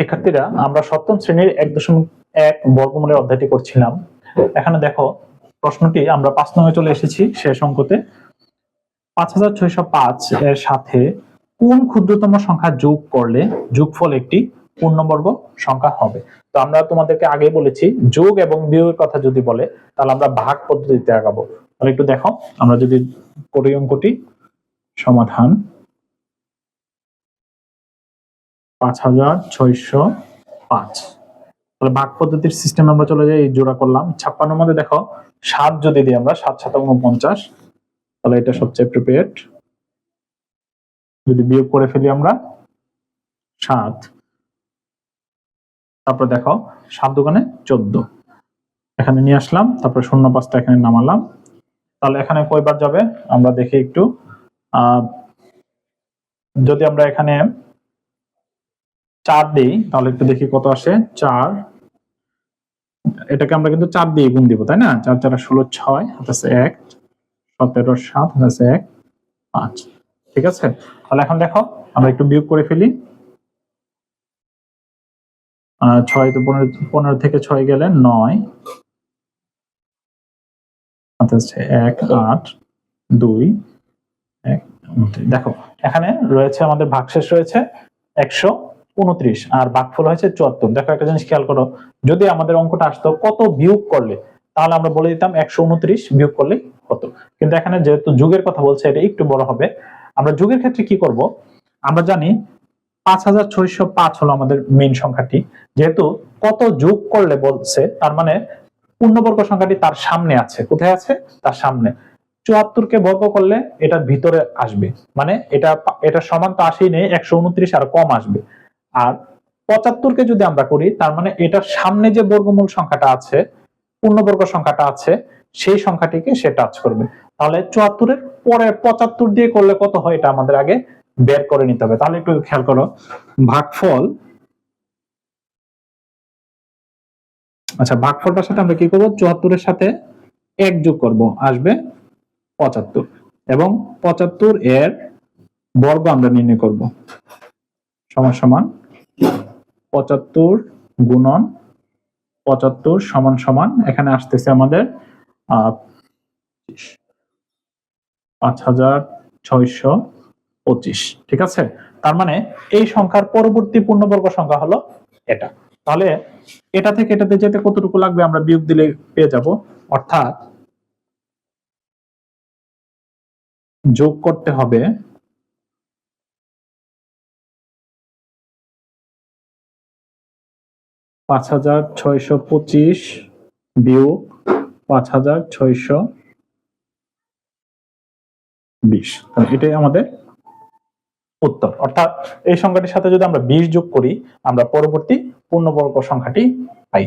শিক্ষার্থীরা, আমরা সপ্তম শ্রেণির এক দশমিক এক বর্গমূলের অধ্যায়টি করছিলাম। এখানে দেখো, প্রশ্নটি আমরা পাঁচ নম্বরে চলে এসেছি শেষ অঙ্কতে। পাঁচ হাজার ছয়শো পাঁচ এর সাথে কোন ক্ষুদ্রতম সংখ্যা যোগ করলে যোগফল একটি পূর্ণবর্গ সংখ্যা হবে? তো আমরা তোমাদেরকে আগে বলেছি, যোগ এবং বিয়োগের কথা যদি বলে, তাহলে আমরা ভাগ পদ্ধতিতে আগাবো। তাহলে একটু দেখো, আমরা যদি করি অঙ্কটি, সমাধান। পাঁচ হাজার ছয়শো পাঁচ। তাহলে ভাগ পদ্ধতির সিস্টেম আমরা চলে যাই জোড়া করলাম। ছাপ্পান্ন মধ্যে দেখো, সাত যদি দিই আমরা, সাত সাত উনপঞ্চাশ। তাহলে এটা সবচেয়ে প্রিপেয়ার্ড যদি বিয়োগ করে ফেলি আমরা, সাত। তারপর দেখো, সাত দোকানে চোদ্দ। এখানে নিয়ে আসলাম, তারপর শূন্য পাঁচটা এখানে নামালাম। তাহলে এখানে কয়বার যাবে? আমরা দেখি একটু। যদি আমরা এখানে চার দিই, তাহলে একটু দেখি কত আসে? চার। এটাকে আমরা কিন্তু চার দিয়ে গুণ দিব, তাই না? চার চার ষোলো ছয় হাতে এক। সতেরো সাত হাতে এক। পাঁচ। ঠিক আছে? তাহলে এখন দেখো, আমরা একটু বিয়োগ করে ফেলি। ছয় তো পনেরো পনেরো থেকে ছয় গেলে নয়। আছে এক, আট, দুই, এক দেখো, এখানে রয়েছে আমাদের ভাগশেষ রয়েছে একশো। উনত্রিশ আর ভাগফল হয়েছে চুয়াত্তর। দেখো একটা জিনিস খেয়াল করো, যদি আমাদের অঙ্কটা আসতো, কত বিয়োগ করলে? তাহলে আমরা বলে দিতাম একশো উনত্রিশ বিয়োগ করলে কত? কিন্তু এখানে যেহেতু যুগের কথা বলছে, এটা একটু বড় হবে। আমরা যুগের ক্ষেত্রে কি করব? আমরা জানি পাঁচ হাজার ছয়শো পাঁচ হলো আমাদের মেইন সংখ্যাটি। যেহেতু কত যোগ করলে বলছে, তার মানে পূর্ণবর্গ সংখ্যাটি তার সামনে আছে। কোথায় আছে? তার সামনে। চুয়াত্তরকে বর্গ করলে এটার ভিতরে আসবে। মানে এটা এটা সমান তো আসেই নেই, একশো উনত্রিশ আর কম আসবে। আর পঁচাত্তরকে যদি আমরা করি, তার মানে এটার সামনে যে বর্গমূল সংখ্যাটা আছে, পূর্ণবর্গ সংখ্যাটা আছে, সেই সংখ্যাটিকে সে টাচ করবে। তাহলে চুয়াত্তরের পরে পঁচাত্তর দিয়ে করলে কত হয় এটা আমাদের আগে বের করে নিতে হবে। তাহলে একটু খেয়াল করো, ভাগফল আচ্ছা ভাগফলটার সাথে আমরা কি করব? চুয়াত্তরের সাথে এক যোগ করব, আসবে পঁচাত্তর। এবং পঁচাত্তর এর বর্গ আমরা নির্ণয় করব। সমান সমান পঁচাত্তর গুণন পঁচাত্তর সমান সমান, এখানে আসতেছে আমাদের পাঁচ হাজার ছয়শো পঁচিশ, ঠিক আছে? তার মানে এই সংখ্যার পরবর্তী পূর্ণবর্গ সংখ্যা হলো এটা। তাহলে এটা থেকে এটাতে যেতে কতটুকু লাগবে আমরা বিয়োগ দিলে পেয়ে যাব, অর্থাৎ যোগ করতে হবে পাঁচ হাজার ছয়শো পঁচিশ বিয়োগ পাঁচ হাজার ছয়শো বিশ। এটাই আমাদের উত্তর। অর্থাৎ এই সংখ্যাটির সাথে যদি আমরা বিশ যোগ করি, আমরা পরবর্তী পূর্ণবর্গ সংখ্যাটি পাই।